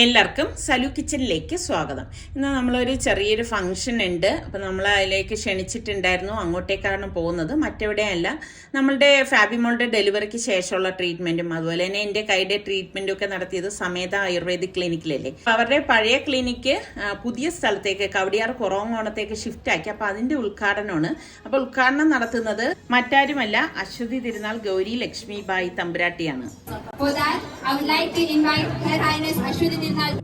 എല്ലാവർക്കും സലു കിച്ചണിലേക്ക് സ്വാഗതം. ഇന്ന് നമ്മളൊരു ചെറിയൊരു ഫംഗ്ഷൻ ഉണ്ട്. അപ്പം നമ്മൾ അതിലേക്ക് ക്ഷണിച്ചിട്ടുണ്ടായിരുന്നു അങ്ങോട്ടേക്കാണ് പോകുന്നത്. മറ്റെവിടെയല്ല നമ്മളുടെ ഫാബിമോളുടെ ഡെലിവറിക്ക് ശേഷമുള്ള ട്രീറ്റ്മെന്റും അതുപോലെ തന്നെ എന്റെ കൈയുടെ ട്രീറ്റ്മെന്റും ഒക്കെ നടത്തിയത് സമേത ആയുർവേദിക് ക്ലിനിക്കിലല്ലേ അപ്പോൾ അവരുടെ പഴയ ക്ലിനിക്ക് പുതിയ സ്ഥലത്തേക്ക് കവടിയാർ കുറവങ്കോണത്തേക്ക് ഷിഫ്റ്റ് ആക്കി. അപ്പോൾ അതിന്റെ ഉദ്ഘാടനമാണ്. അപ്പോൾ ഉദ്ഘാടനം നടത്തുന്നത് മറ്റാരുമല്ല അശ്വതി തിരുനാൾ ഗൗരി ലക്ഷ്മി ബായി തമ്പുരാട്ടിയാണ്. I would like to invite Her Highness Ashwini Dirnal.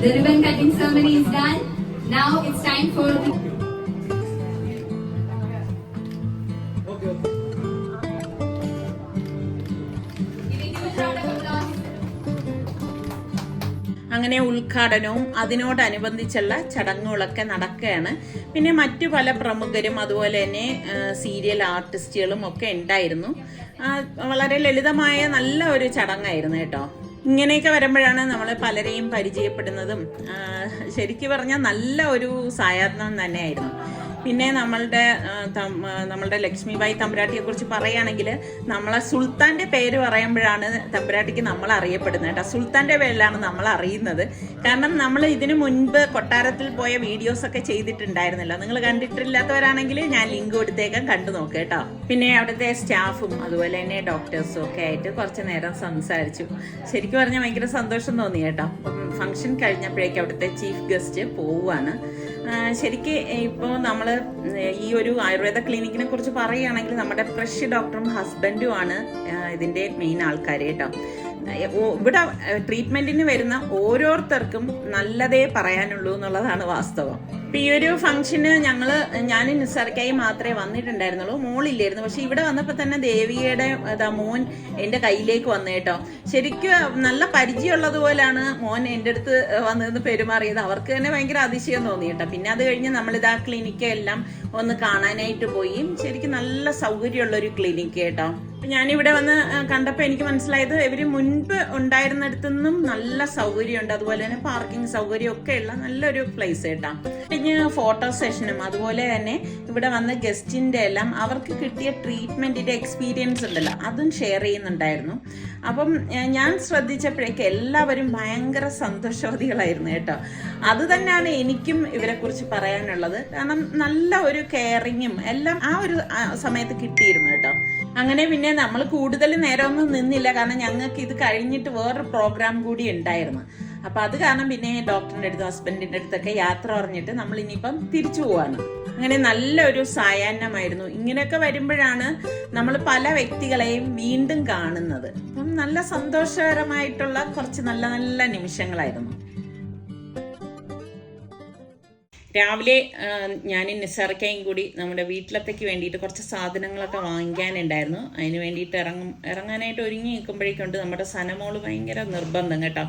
The ribbon cutting ceremony is done. Now it's time for അങ്ങനെ ഉദ്ഘാടനവും അതിനോടനുബന്ധിച്ചുള്ള ചടങ്ങുകളൊക്കെ നടക്കുകയാണ്. പിന്നെ മറ്റു പല പ്രമുഖരും അതുപോലെ തന്നെ സീരിയൽ ആർട്ടിസ്റ്റുകളും ഒക്കെ ഉണ്ടായിരുന്നു. വളരെ ലളിതമായ നല്ല ഒരു ചടങ്ങായിരുന്നു കേട്ടോ. ഇങ്ങനെയൊക്കെ വരുമ്പോഴാണ് നമ്മൾ പലരെയും പരിചയപ്പെടുന്നതും ശരിക്കു പറഞ്ഞാൽ നല്ല ഒരു സായാഹ്നം തന്നെയായിരുന്നു. പിന്നെ നമ്മളുടെ നമ്മളുടെ ലക്ഷ്മിബായി തമ്പുരാട്ടിയെ കുറിച്ച് പറയുകയാണെങ്കിൽ നമ്മളെ സുൽത്താന്റെ പേര് പറയുമ്പോഴാണ് തമ്പുരാട്ടിക്ക് നമ്മൾ അറിയപ്പെടുന്നത് കേട്ടോ. സുൽത്താന്റെ പേരിലാണ് നമ്മൾ അറിയുന്നത്. കാരണം നമ്മൾ ഇതിനു മുൻപ് കൊട്ടാരത്തിൽ പോയ വീഡിയോസ് ഒക്കെ ചെയ്തിട്ടുണ്ടായിരുന്നല്ലോ. നിങ്ങൾ കണ്ടിട്ടില്ലാത്തവരാണെങ്കിൽ ഞാൻ ലിങ്ക് കൊടുത്തേക്കാം കണ്ടു നോക്കുക കേട്ടോ. പിന്നെ അവിടുത്തെ സ്റ്റാഫും അതുപോലെ തന്നെ ഡോക്ടേഴ്സും ഒക്കെ ആയിട്ട് കുറച്ച് നേരം സംസാരിച്ചു. ശരിക്കും പറഞ്ഞാൽ ഭയങ്കര സന്തോഷം തോന്നി കേട്ടോ. ഫംഗ്ഷൻ കഴിഞ്ഞപ്പോഴേക്കും അവിടുത്തെ ചീഫ് ഗസ്റ്റ് പോവുകയാണ്. ശരിക്ക് ഇപ്പോൾ നമ്മൾ ഈ ഒരു ആയുർവേദ ക്ലിനിക്കിനെ കുറിച്ച് പറയുകയാണെങ്കിൽ നമ്മുടെ ഫ്രഷ് ഡോക്ടറും ഹസ്ബൻഡുമാണ് ഇതിന്റെ മെയിൻ ആൾക്കാർ കേട്ടോ. ഇവിടെ ട്രീറ്റ്മെന്റിന് വരുന്ന ഓരോരുത്തർക്കും നല്ലതേ പറയാനുള്ളൂ എന്നുള്ളതാണ് വാസ്തവം. ഇപ്പൊ ഈ ഒരു ഫംഗ്ഷന് ഞങ്ങൾ ഞാൻ നിസ്സാർക്കായി മാത്രമേ വന്നിട്ടുണ്ടായിരുന്നുള്ളൂ. മോളില്ലായിരുന്നു. പക്ഷെ ഇവിടെ വന്നപ്പോ തന്നെ ദേവിയുടെ മോൻ എന്റെ കയ്യിലേക്ക് വന്നു കേട്ടോ. ശരിക്കും നല്ല പരിചയമുള്ളതുപോലാണ് മോൻ എന്റെ അടുത്ത് വന്നിരുന്ന് പെരുമാറിയത്. അവർക്ക് തന്നെ ഭയങ്കര അതിശയം തോന്നി കേട്ടോ. പിന്നെ അത് കഴിഞ്ഞ് നമ്മളിതാ ക്ലിനിക്ക് എല്ലാം ഒന്ന് കാണാനായിട്ട് പോയി. ശരിക്കും നല്ല സൗകര്യമുള്ള ഒരു ക്ലിനിക്ക് കേട്ടോ. ഞാനിവിടെ വന്ന് കണ്ടപ്പോൾ കണ്ടപ്പോ എനിക്ക് മനസ്സിലായത് ഇവർ മുൻപ് ഉണ്ടായിരുന്നിടത്തുനിന്നും നല്ല സൗകര്യമുണ്ട്. അതുപോലെ തന്നെ പാർക്കിംഗ് സൗകര്യം ഒക്കെ ഉള്ള നല്ലൊരു പ്ലേസ് കേട്ടോ പിന്നെ ഫോട്ടോ സെഷനും അതുപോലെ തന്നെ ഇവിടെ വന്ന ഗസ്റ്റിന്റെ എല്ലാം അവർക്ക് കിട്ടിയ ട്രീറ്റ്മെന്റിന്റെ എക്സ്പീരിയൻസ് ഉണ്ടല്ലോ അതും ഷെയർ ചെയ്യുന്നുണ്ടായിരുന്നു. അപ്പം ഞാൻ ശ്രദ്ധിച്ചപ്പോഴേക്ക് എല്ലാവരും ഭയങ്കര സന്തോഷവതികളായിരുന്നു കേട്ടോ. അത് തന്നെയാണ് എനിക്കും ഇവരെക്കുറിച്ച് പറയാനുള്ളത്. കാരണം നല്ല ഒരു കെയറിങ്ങും എല്ലാം ആ ഒരു സമയത്ത് കിട്ടിയിരുന്നു കേട്ടോ. അങ്ങനെ പിന്നെ നമ്മൾ കൂടുതൽ നേരമൊന്നും നിന്നില്ല. കാരണം ഞങ്ങൾക്ക് ഇത് കഴിഞ്ഞിട്ട് വേറൊരു പ്രോഗ്രാം കൂടി ഉണ്ടായിരുന്നു. അപ്പൊ അത് കാരണം പിന്നെ ഡോക്ടറിന്റെ അടുത്ത് ഹസ്ബൻഡിന്റെ അടുത്തൊക്കെ യാത്ര പറഞ്ഞിട്ട് നമ്മൾ ഇനിയിപ്പം തിരിച്ചു പോവാണ്. അങ്ങനെ നല്ലൊരു സായാഹ്നമായിരുന്നു. ഇങ്ങനെയൊക്കെ വരുമ്പോഴാണ് നമ്മൾ പല വ്യക്തികളെയും വീണ്ടും കാണുന്നത്. അപ്പം നല്ല സന്തോഷകരമായിട്ടുള്ള കുറച്ച് നല്ല നല്ല നിമിഷങ്ങളായിരുന്നു. രാവിലെ ഞാൻ നിസാർക്കയും കൂടി നമ്മുടെ വീട്ടിലത്തേക്ക് വേണ്ടിയിട്ട് കുറച്ച് സാധനങ്ങളൊക്കെ വാങ്ങിക്കാനുണ്ടായിരുന്നു. അതിന് വേണ്ടിയിട്ട് ഇറങ്ങും ഇറങ്ങാനായിട്ട് ഒരുങ്ങി നിൽക്കുമ്പോഴേക്കുണ്ട് നമ്മുടെ സനമോൾ ഭയങ്കര നിർബന്ധം കേട്ടോ.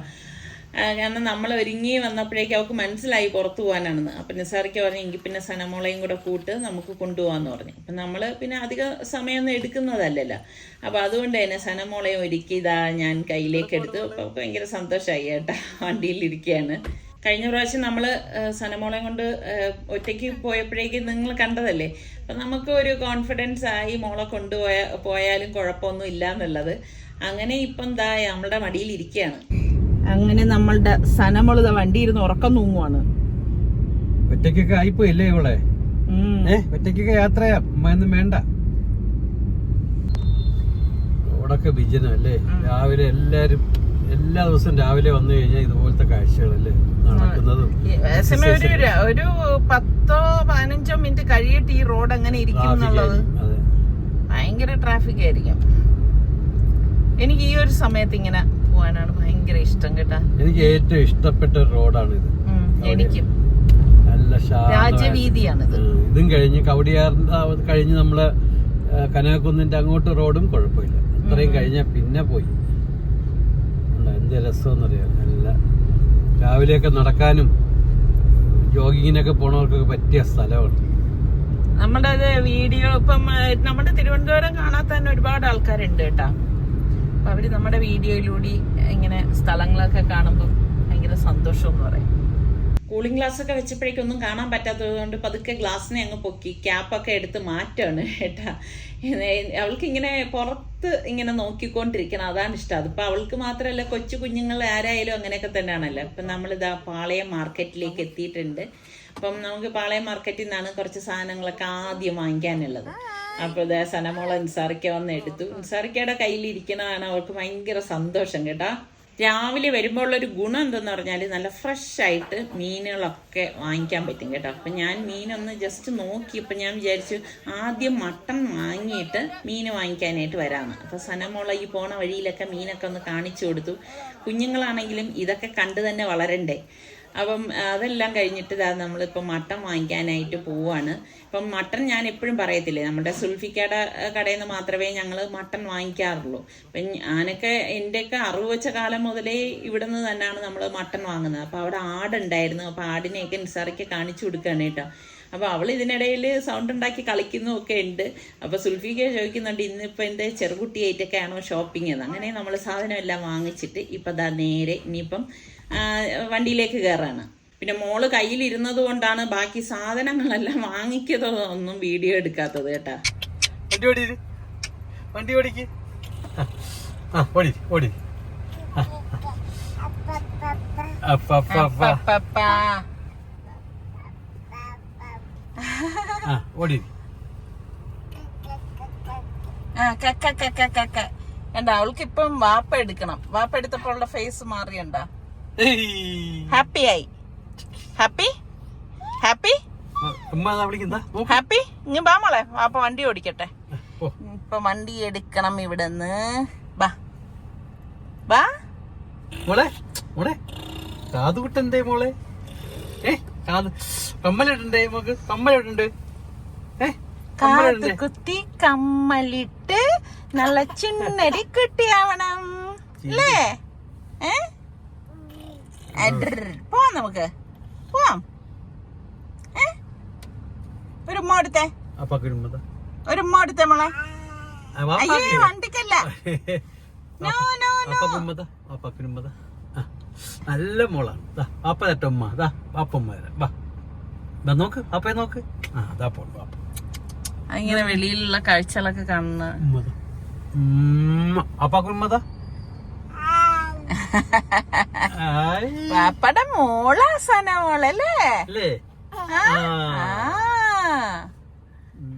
കാരണം നമ്മൾ ഒരുങ്ങി വന്നപ്പോഴേക്കും അവൾക്ക് മനസ്സിലായി പുറത്തു പോകാനാണെന്ന്. അപ്പം നിസാറിക്ക് പറഞ്ഞു എങ്കിൽ പിന്നെ സനമോളയും കൂടെ കൂട്ട് നമുക്ക് കൊണ്ടുപോകാന്ന് പറഞ്ഞു. അപ്പം നമ്മൾ പിന്നെ അധിക സമയമൊന്നും എടുക്കുന്നതല്ലല്ലോ. അപ്പം അതുകൊണ്ട് തന്നെ സനമോളയും ഒരുക്കി ഇതാ ഞാൻ കയ്യിലേക്ക് എടുത്തു. അപ്പം അവൾക്ക് ഭയങ്കര സന്തോഷമായി കേട്ടോ വണ്ടിയിലിരിക്കുകയാണ് കഴിഞ്ഞ പ്രാവശ്യം നമ്മൾ സനമോളെ കൊണ്ട് ഒറ്റയ്ക്ക് പോയപ്പോഴേക്കും നിങ്ങൾ കണ്ടതല്ലേ? അപ്പം നമുക്ക് ഒരു കോൺഫിഡൻസ് ആയി മോളെ കൊണ്ടുപോയ പോയാലും കുഴപ്പമൊന്നും ഇല്ല എന്നുള്ളത്. അങ്ങനെ ഇപ്പം ദാ നമ്മുടെ മടിയിൽ ഇരിക്കുകയാണ്. അങ്ങനെ നമ്മളുടെ സനമോൾ വണ്ടി ഇരുന്ന് ഉറക്കം തൂങ്ങുവാണ്. ഒറ്റയ്ക്കൊക്കെ ആയിപ്പോയില്ലേ ഇവളെ? ഒറ്റയ്ക്കൊക്കെ യാത്രയാ? അമ്മയൊന്നും വേണ്ട. റോഡൊക്കെ വിജനം അല്ലേ രാവിലെ എല്ലാരും എല്ലാ ദിവസവും രാവിലെ വന്നു കഴിഞ്ഞാൽ ഇതുപോലത്തെ കാഴ്ചകളല്ലേ നടക്കുന്നതും ഒരു പത്തോ പതിനഞ്ചോ മിനിറ്റ് കഴിയിട്ട് ഈ റോഡ് അങ്ങനെ ഇരിക്കും എന്നുള്ളത്. ഭയങ്കര ട്രാഫിക് ആയിരിക്കും. എനിക്ക് ഈ ഒരു സമയത്ത് ഇങ്ങനെ പോകാനാണ് ഭയങ്കര ഇഷ്ടം കേട്ടാ. എനിക്ക് ഏറ്റവും ഇഷ്ടപ്പെട്ട റോഡാണ് ഇത്. എനിക്കും. ഉം, ഇതും കഴിഞ്ഞ് കവടിയാർ കഴിഞ്ഞ് നമ്മൾ കനകക്കുന്നിന്റെ അങ്ങോട്ട് റോഡും കുഴപ്പമില്ല. അത്രയും കഴിഞ്ഞാൽ പിന്നെ പോയി. രസമെന്ന് രസമെന്നറിയാം? നല്ല രാവിലെയൊക്കെ നടക്കാനും ജോഗിങ്ങിനൊക്കെ പോണവർക്കൊക്കെ പറ്റിയ സ്ഥലമാണ്. നമ്മുടെ വീഡിയോ ഇപ്പം നമ്മുടെ തിരുവനന്തപുരം കാണാൻ തന്നെ ഒരുപാട് ആൾക്കാരുണ്ട് കേട്ടാ. അപ്പൊ അവർ നമ്മുടെ വീഡിയോയിലൂടെ ഇങ്ങനെ സ്ഥലങ്ങളൊക്കെ കാണുമ്പോൾ ഭയങ്കര സന്തോഷം എന്ന് പറയും. കൂളിംഗ് ഗ്ലാസ് ഒക്കെ വെച്ചപ്പോഴേക്കൊന്നും കാണാൻ പറ്റാത്തത് കൊണ്ട് പതുക്കെ ഗ്ലാസ്സിനെ അങ്ങ് പൊക്കി ക്യാപ്പൊക്കെ എടുത്ത് മാറ്റാണ് കേട്ടാ. അവൾക്ക് ഇങ്ങനെ പുറത്ത് ഇങ്ങനെ നോക്കിക്കൊണ്ടിരിക്കണം. അതാണ് ഇഷ്ടം. അതിപ്പോ അവൾക്ക് മാത്രമല്ല കൊച്ചു കുഞ്ഞുങ്ങൾ ആരായാലും അങ്ങനെയൊക്കെ തന്നെയാണല്ലോ. ഇപ്പം നമ്മളിതാ പാളയം മാർക്കറ്റിലേക്ക് എത്തിയിട്ടുണ്ട്. അപ്പം നമുക്ക് പാളയം മാർക്കറ്റിൽ നിന്നാണ് കുറച്ച് സാധനങ്ങളൊക്കെ ആദ്യം വാങ്ങിക്കാനുള്ളത്. അപ്പോൾ ഇതാ സനമോള നിസാറിക്ക വന്ന് എടുത്തു. നിസാറിക്കയുടെ കയ്യിലിരിക്കണതാണ് അവൾക്ക് ഭയങ്കര സന്തോഷം കേട്ടാ. രാവിലെ വരുമ്പോൾ ഉള്ളൊരു ഗുണം എന്തെന്ന് പറഞ്ഞാൽ നല്ല ഫ്രഷ് ആയിട്ട് മീനുകളൊക്കെ വാങ്ങിക്കാൻ പറ്റും കേട്ടോ. അപ്പം ഞാൻ മീനൊന്ന് ജസ്റ്റ് നോക്കി ഇപ്പം ഞാൻ വിചാരിച്ചു ആദ്യം മട്ടൺ വാങ്ങിയിട്ട് മീൻ വാങ്ങിക്കാനായിട്ട് വരാമെന്ന് അപ്പോൾ സനമോള ഈ പോണ വഴിയിലൊക്കെ മീനൊക്കെ ഒന്ന് കാണിച്ചു കൊടുത്തു. കുഞ്ഞുങ്ങളാണെങ്കിലും ഇതൊക്കെ കണ്ടു തന്നെ വളരണ്ടേ. അപ്പം അതെല്ലാം കഴിഞ്ഞിട്ട് ഇതാ നമ്മളിപ്പോൾ മട്ടൺ വാങ്ങിക്കാനായിട്ട് പോവാണ്. ഇപ്പം മട്ടൺ ഞാൻ എപ്പോഴും പറയത്തില്ലേ നമ്മുടെ സുൽഫിക്കയുടെ കടയിൽ നിന്ന് മാത്രമേ ഞങ്ങൾ മട്ടൺ വാങ്ങിക്കാറുള്ളൂ. അപ്പം ഞാനൊക്കെ എന്റെയൊക്കെ അറിവ് വെച്ച കാലം മുതലേ ഇവിടെ നിന്ന് തന്നെയാണ് നമ്മൾ മട്ടൺ വാങ്ങുന്നത്. അപ്പോൾ അവിടെ ആടുണ്ടായിരുന്നു. അപ്പോൾ ആടിനെയൊക്കെ നിസാറയ്ക്ക് കാണിച്ചു കൊടുക്കുകയാണ് കേട്ടോ. അപ്പോൾ അവൾ ഇതിനിടയിൽ സൗണ്ട് ഉണ്ടാക്കി കളിക്കുന്നു ഒക്കെ ഉണ്ട്. അപ്പോൾ സുൽഫിക്ക ചോദിക്കുന്നുണ്ട് ഇന്നിപ്പോൾ എന്റെ ചെറുകുട്ടിയായിട്ടൊക്കെ ആണോ ഷോപ്പിംഗ് എന്ന്? അങ്ങനെ നമ്മൾ സാധനം എല്ലാം വാങ്ങിച്ചിട്ട് ഇപ്പം ദാ നേരെ ഇനിയിപ്പം വണ്ടിയിലേക്ക് കയറാണ് പിന്നെ മോൾ കയ്യിലിരുന്നത് കൊണ്ടാണ് ബാക്കി സാധനങ്ങളെല്ലാം വാങ്ങിക്കതോ ഒന്നും വീഡിയോ എടുക്കാത്തത് കേട്ടാ. വണ്ടി ഓടി വണ്ടി ഓടിക്ക്. ഓടി ഓടി. ആ, ആ. അപ്പ അപ്പ അപ്പ. ആ ഓടി. കണ്ട അവൾക്ക് ഇപ്പം വാപ്പ എടുക്കണം. വാപ്പ എടുത്തപ്പോൾ ഉള്ള ഫേസ് മാറിയണ്ട. ഹാപ്പി ആയി. ഹാപ്പി ഹാപ്പി ആ, ഹാപ്പി ഇനി ബാ മോളെ. വാപ്പ വണ്ടി ഓടിക്കട്ടെ. ഇപ്പൊ വണ്ടി എടുക്കണം ഇവിടുന്ന്. ബാ ബാ മോളെ മോളെ. കാതുകുട്ടെന്തേ മോളെ? ഏ? കാത് കമ്മലിടണ്ടേ നമുക്ക് കമ്മലിടണ്ട്. ഏ? കമ്മലിടണ്ടേ? കുത്തി കമ്മലിട്ട് നല്ല ചിന്നടി കുട്ടിയാവണം. അല്ലേ. പോവാം നമുക്ക്. പോവാം. ഒരു ഉമ്മ എടുത്തേ ഒരു ഉമ്മ എടുത്തേ മോളെ. അയ്യേ വണ്ടിക്കല്ല. No no no. അപ്പ കുടുംബത അപ്പ കുടുംബത നല്ല മോളാണ് ദാ അപ്പ തട്ടമ്മ ദാ അപ്പമ്മ വരാം. വാ. ദാ നോക്ക് അപ്പയെ നോക്ക്. ആ അതാ പോണ്ട് വാപ്പ ഇങ്ങനെ വെളിയിലുള്ള കാഴ്ചകളൊക്കെ കാണുന്ന ഉമ്മത ഉമ്മ. അപ്പ കുടുംബത ആയ്. പാപ്പയുടെ മോളാസന മോളല്ലേ? അല്ലേ?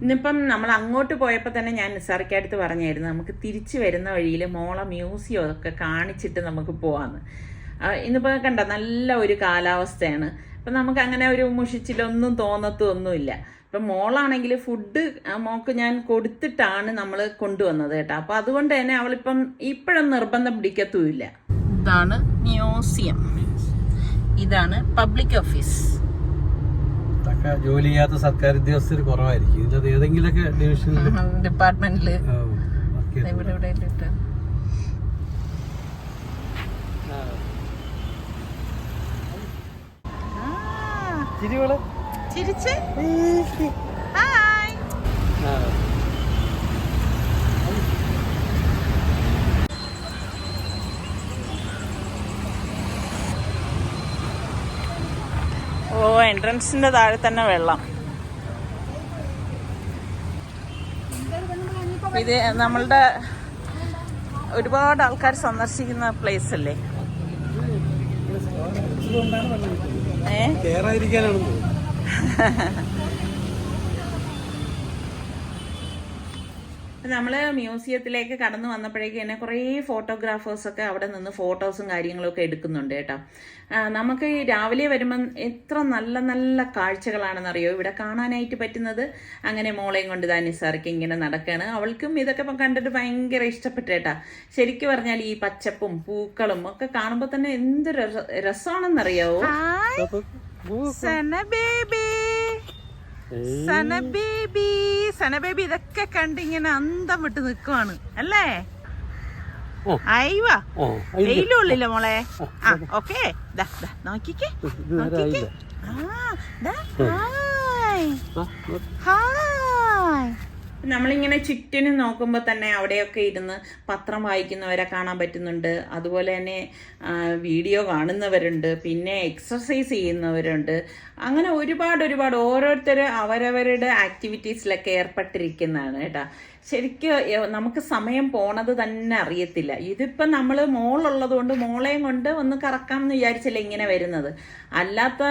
ഇന്നിപ്പം നമ്മൾ അങ്ങോട്ട് പോയപ്പോൾ തന്നെ ഞാൻ നിസാറിക്കടുത്ത് പറഞ്ഞായിരുന്നു. നമുക്ക് തിരിച്ചു വരുന്ന വഴിയിൽ മോള മ്യൂസിയം ഒക്കെ കാണിച്ചിട്ട് നമുക്ക് പോവാന്ന്. ഇന്നിപ്പോൾ കണ്ട നല്ല ഒരു കാലാവസ്ഥയാണ്. അപ്പം നമുക്ക് അങ്ങനെ ഒരു മുഷിച്ചിലൊന്നും തോന്നത്തൊന്നുമില്ല. ഇപ്പം മോളാണെങ്കിൽ ഫുഡ് മോക്ക് ഞാൻ കൊടുത്തിട്ടാണ് നമ്മൾ കൊണ്ടുവന്നത് കേട്ടോ. അപ്പം അതുകൊണ്ട് തന്നെ അവളിപ്പം ഇപ്പോഴും നിർബന്ധം പിടിക്കത്തുമില്ല. ഇതാണ് മ്യൂസിയം. ഇതാണ് പബ്ലിക് ഓഫീസ് ജോലി ചെയ്യാത്ത സർക്കാർ ഉദ്യോഗസ്ഥർ കുറവായിരിക്കും. ഏതെങ്കിലുമൊക്കെ ഡിവിഷനിൽ ഡിപ്പാർട്ട്മെന്റിൽ ഇവിടെ ഇവിടെ ഇവിടെ ചിരിവൾ. ചിരിച്ച്? ഹായ്. ഓ എൻട്രൻസിന്റെ താഴെ തന്നെ വെള്ളം. ഇത് നമ്മളുടെ ഒരുപാട് ആൾക്കാർ സന്ദർശിക്കുന്ന പ്ലേസ് അല്ലേ? നമ്മൾ മ്യൂസിയത്തിലേക്ക് കടന്നു വന്നപ്പോഴേക്കും തന്നെ കുറേ ഫോട്ടോഗ്രാഫേഴ്സൊക്കെ അവിടെ നിന്ന് ഫോട്ടോസും കാര്യങ്ങളൊക്കെ എടുക്കുന്നുണ്ട് കേട്ടോ. നമുക്ക് ഈ രാവിലെ വരുമ്പം എത്ര നല്ല നല്ല കാഴ്ചകളാണെന്നറിയോ? ഇവിടെ കാണാനായിട്ട് പറ്റുന്നത് അങ്ങനെ മോളെയും കൊണ്ട് തന്നെ സാർക്ക് ഇങ്ങനെ നടക്കുകയാണ് അവൾക്കും ഇതൊക്കെ കണ്ടിട്ട് ഭയങ്കര ഇഷ്ടപ്പെട്ടു കേട്ടാ. ശരിക്കും പറഞ്ഞാൽ ഈ പച്ചപ്പും പൂക്കളും ഒക്കെ കാണുമ്പോൾ തന്നെ എന്ത് രസമാണെന്നറിയാവോ രസമാണെന്നറിയാവോ Sana baby Sana baby Sana baby ഇതൊക്കെ കണ്ട് ഇങ്ങനെ അന്തം വിട്ട് നിൽക്കുവാണ് അല്ലേ. അയവാ വെയിലുള്ളില്ല മോളെ. ആ ഓക്കെ. നോക്കിക്കേ. നോക്കിക്കേ. ആ ഹായ്. ഹായ്. നമ്മളിങ്ങനെ ചുറ്റിനും നോക്കുമ്പോൾ തന്നെ അവിടെയൊക്കെ ഇരുന്ന് പത്രം വായിക്കുന്നവരെ കാണാൻ പറ്റുന്നുണ്ട്. അതുപോലെ തന്നെ വീഡിയോ കാണുന്നവരുണ്ട്. പിന്നെ എക്സസൈസ് ചെയ്യുന്നവരുണ്ട്. അങ്ങനെ ഒരുപാട് ഒരുപാട് ഓരോരുത്തർ അവരവരുടെ ആക്ടിവിറ്റീസിലൊക്കെ ഏർപ്പെട്ടിരിക്കുന്നതാണ് കേട്ടോ. ശരിക്കും നമുക്ക് സമയം പോണത് തന്നെ അറിയത്തില്ല. ഇതിപ്പം നമ്മൾ മോളുള്ളത് കൊണ്ട് മോളെയും കൊണ്ട് ഒന്ന് കറക്കാം എന്ന് വിചാരിച്ചല്ലേ ഇങ്ങനെ വരുന്നത്. അല്ലാത്ത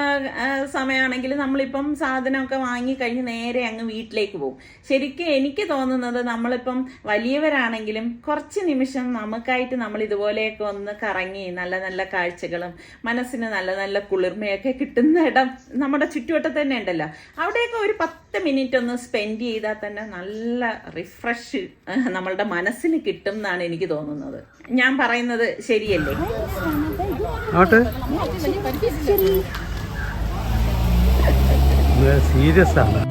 സമയമാണെങ്കിൽ നമ്മളിപ്പം സാധനമൊക്കെ വാങ്ങി കഴിഞ്ഞ് നേരെ അങ്ങ് വീട്ടിലേക്ക് പോകും. ശരിക്കും എനിക്ക് തോന്നുന്നത് നമ്മളിപ്പം വലിയവരാണെങ്കിലും കുറച്ച് നിമിഷം നമുക്കായിട്ട് നമ്മൾ ഇതുപോലെയൊക്കെ ഒന്ന് കറങ്ങി നല്ല നല്ല കാഴ്ചകളും മനസ്സിന് നല്ല നല്ല കുളിർമയൊക്കെ കിട്ടുന്ന ഇടം നമ്മുടെ ചുറ്റുവട്ടത്ത് തന്നെ ഉണ്ടല്ലോ. അവിടെയൊക്കെ ഒരു പത്ത് മിനിറ്റ് ഒന്ന് സ്പെൻഡ് ചെയ്താൽ തന്നെ നല്ല റിഫ്രഷ് നമ്മളുടെ മനസ്സിന് കിട്ടും എന്നാണ് എനിക്ക് തോന്നുന്നത്. ഞാൻ പറയുന്നത് ശരിയല്ലേ? സീരിയസ് ആണ്.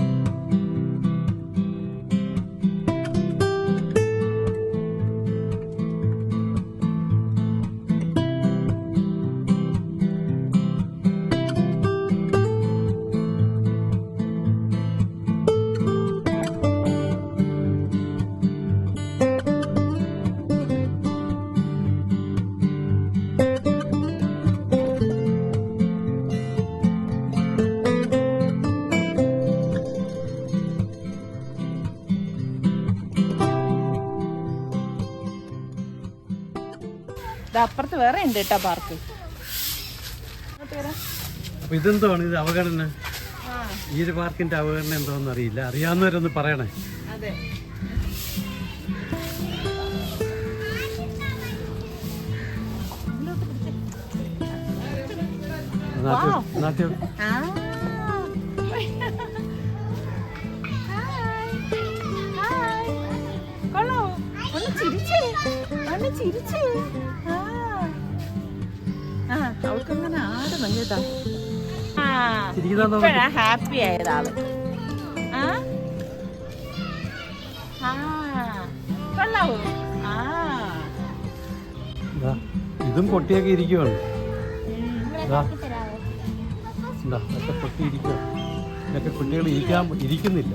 അപ്പുറത്ത് വേറെ ഉണ്ട് കേട്ടോ പാർക്ക് ഇതെന്താണ് ഇത് അവഗണന? ഈ ഒരു പാർക്കിന്റെ അവഗണന എന്താണെന്ന് അറിയില്ല. അറിയാവുന്നവരൊന്ന് പറയണേ. ഒന്ന് ചിരിച്ചേ. ഒന്ന് ചിരിച്ചേ. അവൾക്കങ്ങനെ ആരെ കേട്ടോ ഇപ്പഴാ ഹാപ്പി ആയത് ആൾ ആ? ആ കൊള്ളാവോ. ആ. ഇതും പൊട്ടിയൊക്കെ ഇരിക്കുവാണ്. പൊട്ടിയിരിക്കുക ഇതൊക്കെ കുട്ടികൾ ഇരിക്കാൻ ഇരിക്കുന്നില്ല.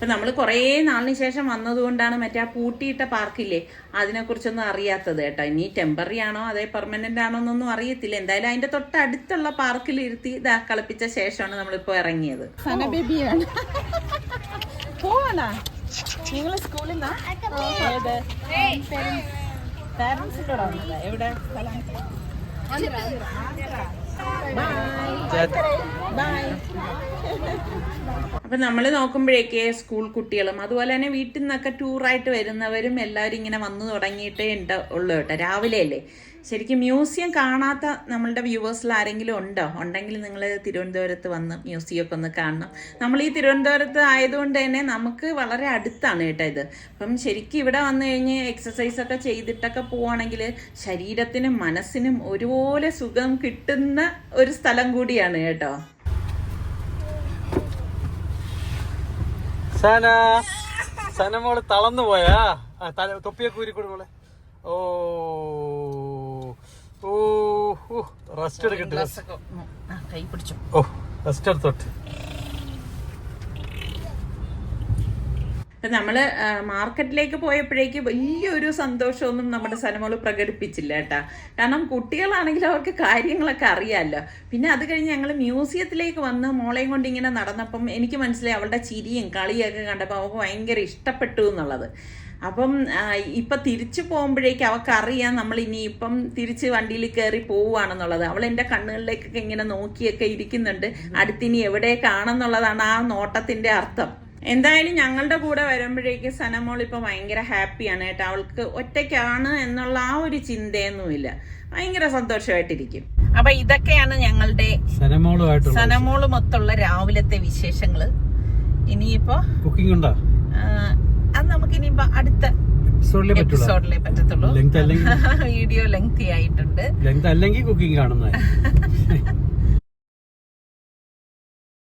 ഇപ്പൊ നമ്മൾ കുറേ നാളിന് ശേഷം വന്നതുകൊണ്ടാണ് മറ്റേ ആ പൂട്ടിയിട്ട പാർക്കില്ലേ? അതിനെക്കുറിച്ചൊന്നും അറിയാത്തത് കേട്ടോ. ഇനി ടെമ്പററി ആണോ അതേ പെർമനന്റ് ആണോ എന്നൊന്നും അറിയത്തില്ല. എന്തായാലും അതിന്റെ തൊട്ടടുത്തുള്ള പാർക്കിൽ ഇരുത്തി ഇതാ കളിപ്പിച്ച ശേഷമാണ് നമ്മളിപ്പോ ഇറങ്ങിയത്. പോവാണോ നിങ്ങൾ സ്കൂളിൽ എവിടെ? അപ്പൊ നമ്മൾ നോക്കുമ്പോഴേക്ക് സ്കൂൾ കുട്ടികളും അതുപോലെ തന്നെ വീട്ടിൽ നിന്നൊക്കെ ടൂറായിട്ട് വരുന്നവരും എല്ലാവരും ഇങ്ങനെ വന്നു തുടങ്ങിയിട്ടേ ഉണ്ട് ഉള്ളു കേട്ടോ. രാവിലെ അല്ലേ? ശരിക്കും മ്യൂസിയം കാണാത്ത നമ്മളുടെ വ്യൂവേഴ്സിൽ ആരെങ്കിലും ഉണ്ടോ? ഉണ്ടെങ്കിൽ നിങ്ങൾ തിരുവനന്തപുരത്ത് വന്ന് മ്യൂസിയം ഒക്കെ ഒന്ന് കാണണം. നമ്മൾ ഈ തിരുവനന്തപുരത്ത് ആയതുകൊണ്ട് തന്നെ നമുക്ക് വളരെ അടുത്താണ് കേട്ടോ ഇത്. അപ്പം ശരിക്കും ഇവിടെ വന്നു കഴിഞ്ഞ് എക്സസൈസ് ഒക്കെ ചെയ്തിട്ടൊക്കെ പോവുകയാണെങ്കിൽ ശരീരത്തിനും മനസ്സിനും ഒരുപോലെ സുഖം കിട്ടുന്ന ഒരു സ്ഥലം കൂടിയാണ് കേട്ടോ. സന സന മോൾ തളർന്നു പോയാ? തൊപ്പിയൊക്കെ ഊരിക്കൊടു മോളെ. ഓ. ഓ റെസ്റ്റ് എടുക്കട്ടെ. കൈ പിടിച്ചു. ഓ റെസ്റ്റ് എടുത്തോട്ട്. ഇപ്പം നമ്മൾ മാർക്കറ്റിലേക്ക് പോയപ്പോഴേക്ക് വലിയൊരു സന്തോഷമൊന്നും നമ്മുടെ സനമോൾ പ്രകടിപ്പിച്ചില്ല കേട്ടാ. കാരണം കുട്ടികളാണെങ്കിൽ അവർക്ക് കാര്യങ്ങളൊക്കെ അറിയാമല്ലോ പിന്നെ അത് കഴിഞ്ഞ് ഞങ്ങൾ മ്യൂസിയത്തിലേക്ക് വന്ന് മോളെയും കൊണ്ട് ഇങ്ങനെ നടന്നപ്പം എനിക്ക് മനസ്സിലായി അവളുടെ ചിരിയും കളിയൊക്കെ കണ്ടപ്പോൾ അവൾക്ക് ഭയങ്കര ഇഷ്ടപ്പെട്ടു എന്നുള്ളത്. അപ്പം ഇപ്പം തിരിച്ചു പോകുമ്പോഴേക്ക് അവൾക്കറിയാം നമ്മൾ ഇനിയിപ്പം തിരിച്ച് വണ്ടിയിൽ കയറി പോവുകയാണെന്നുള്ളത്. അവൾ എന്റെ കണ്ണുകളിലേക്കൊക്കെ ഇങ്ങനെ നോക്കിയൊക്കെ ഇരിക്കുന്നുണ്ട്. അടുത്തിനി എവിടേക്കാണെന്നുള്ളതാണ് ആ നോട്ടത്തിന്റെ അർത്ഥം. എന്തായാലും ഞങ്ങളുടെ കൂടെ വരുമ്പോഴേക്ക് സനമോൾ ഇപ്പൊ ഭയങ്കര ഹാപ്പിയാണ് കേട്ടോ. അവൾക്ക് ഒറ്റയ്ക്കാണ് എന്നുള്ള ആ ഒരു ചിന്തയൊന്നുമില്ല. ഭയങ്കര സന്തോഷമായിട്ടിരിക്കും. അപ്പൊ ഇതൊക്കെയാണ് ഞങ്ങളുടെ സനമോളുമൊത്തുള്ള സനമോൾ മൊത്തമുള്ള രാവിലത്തെ വിശേഷങ്ങൾ. ഇനിയിപ്പോ കുക്കിംഗ് ഉണ്ടോ? അത് നമുക്ക് ഇനി അടുത്ത എപ്പിസോഡിലേ പറ്റത്തുള്ളൂ. വീഡിയോ ലെങ്തി ആയിട്ടുണ്ട്. ലെങ്ത് അല്ലെങ്കിൽ കുക്കിംഗ് കാണുന്നത്